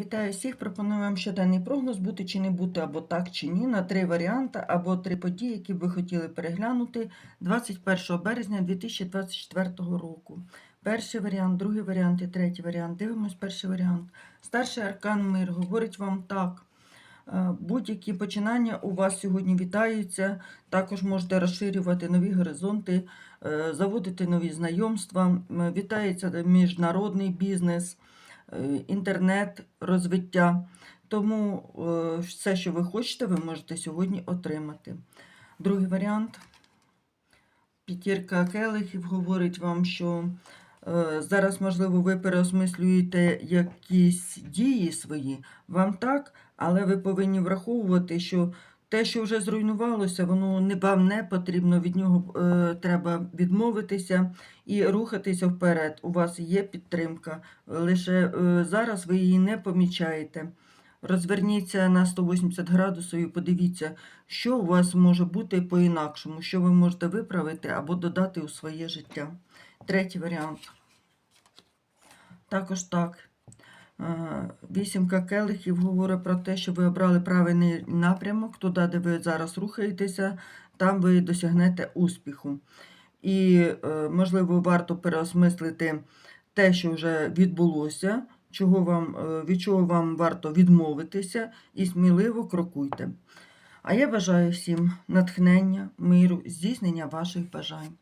Вітаю всіх! Пропоную вам щоденний прогноз бути чи не бути, або так чи ні, на три варіанти, або три події, які б ви хотіли переглянути 21 березня 2024 року. Перший варіант, другий варіант і третій варіант. Дивимось перший варіант. Старший аркан мир говорить вам так. е, Будь-які починання у вас сьогодні вітаються. Також можете розширювати нові горизонти, е, заводити нові знайомства. Вітається міжнародний бізнес інтернет, розвиття. Тому е, все, що ви хочете, ви можете сьогодні отримати. Другий варіант. П'ятірка келихів говорить вам, що е, зараз, можливо, ви переосмислюєте якісь дії свої, вам так, але ви повинні враховувати, що те, що вже зруйнувалося, воно не вам не потрібно, від нього е, треба відмовитися і рухатися вперед. У вас є підтримка, лише е, зараз ви її не помічаєте. Розверніться на 180 градусів і подивіться, що у вас може бути по-інакшому, що ви можете виправити або додати у своє життя. Третій варіант. Також так. Вісімка келихів говорить про те, що ви обрали правильний напрямок, туди, де ви зараз рухаєтеся, там ви досягнете успіху. І, е, можливо, варто переосмислити те, що вже відбулося, чого вам, е, від чого вам варто відмовитися, і сміливо крокуйте. А я бажаю всім натхнення, миру, здійснення ваших бажань.